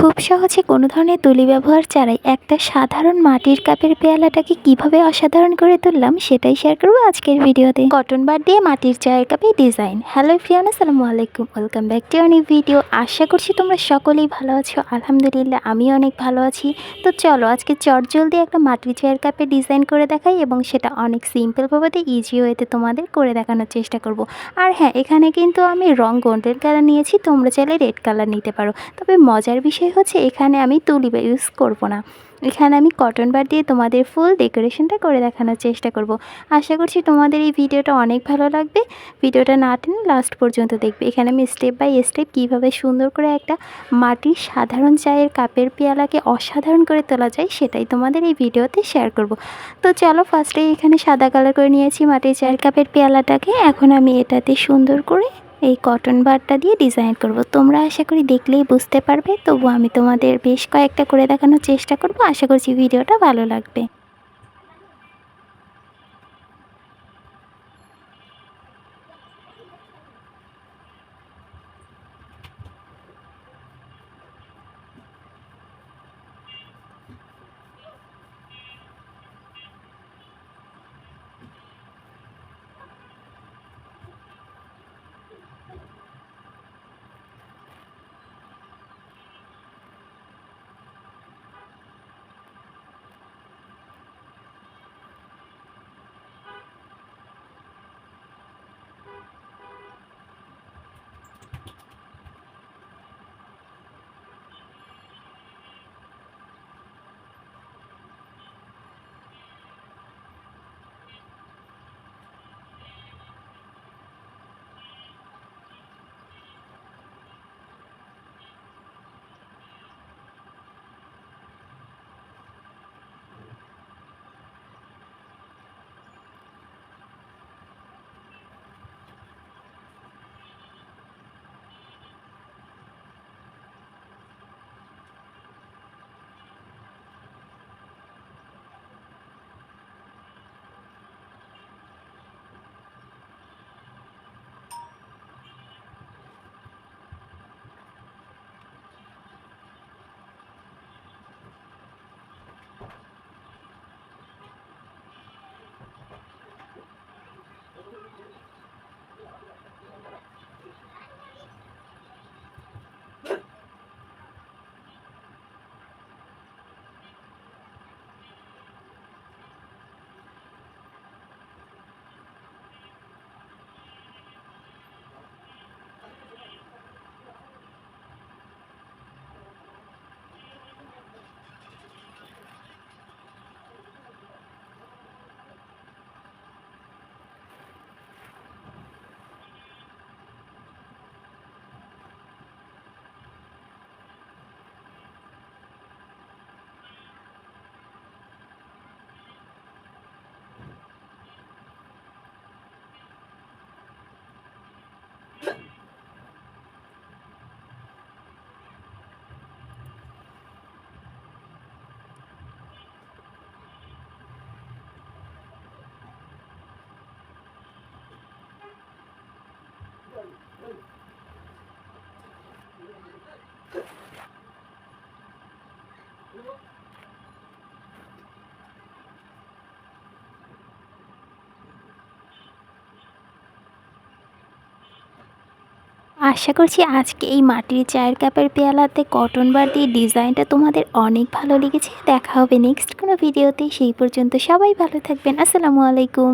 খুব সহজে কোনো ধরনের তুলি ব্যবহার ছাড়াই একটা সাধারণ মাটির কাপের পেয়ালাটাকে কীভাবে অসাধারণ করে তুললাম সেটাই শেয়ার করব আজকের ভিডিওতে। কটন বার দিয়ে মাটির চায়ের কাপে ডিজাইন হ্যালো ফ্রিয়ান আসসালামু আলাইকুম। ওয়েলকাম ব্যাক টু অনেক ভিডিও আশা করছি তোমরা সকলেই ভালো আছো। আলহামদুলিল্লাহ আমি অনেক ভালো আছি। তো চলো আজকে চটজলদি একটা মাটির চায়ের কাপে ডিজাইন করে দেখাই এবং সেটা অনেক সিম্পলভাবে ইজি ওয়েতে তোমাদের করে দেখানোর চেষ্টা করব। আর হ্যাঁ এখানে কিন্তু আমি রং গোল্ডেন কালার নিয়েছি। তোমরা চাইলে রেড কালার নিতে পারো। তবে মজার বিষয় হচ্ছে এখানে আমি তুলি বা ইউজ করব না। এখানে আমি কটন বার দিয়ে তোমাদের ফুল ডেকোরেশনটা করে দেখানোর চেষ্টা করব। আশা করছি তোমাদের এই ভিডিওটা অনেক ভালো লাগবে। ভিডিওটা না টেনে লাস্ট পর্যন্ত দেখবে। এখানে আমি স্টেপ বাই স্টেপ কীভাবে সুন্দর করে একটা মাটির সাধারণ চায়ের কাপের পেয়ালাকে অসাধারণ করে তোলা যায় সেটাই তোমাদের এই ভিডিওতে শেয়ার করব। তো চলো ফার্স্টে এখানে সাদা কালার করে নিয়েছি মাটির চায়ের কাপের পেয়ালাটাকে। এখন আমি এটাতে সুন্দর করে এই কটন বারটা দিয়ে ডিজাইন করব। তোমরা আশা করি দেখলেই বুঝতে পারবে তবু আমি তোমাদের বেশ কয়েকটা করে দেখানোর চেষ্টা করব। আশা করছি ভিডিওটা ভালো লাগবে। আশা করছি আজকে এই মাটির চায়ের কাপের পেয়ালাতে কটন বার দিয়ে ডিজাইনটা তোমাদের অনেক ভালো লেগেছে। দেখা হবে নেক্সট কোনো ভিডিওতে। সেই পর্যন্ত সবাই ভালো থাকবেন। আসসালামু আলাইকুম।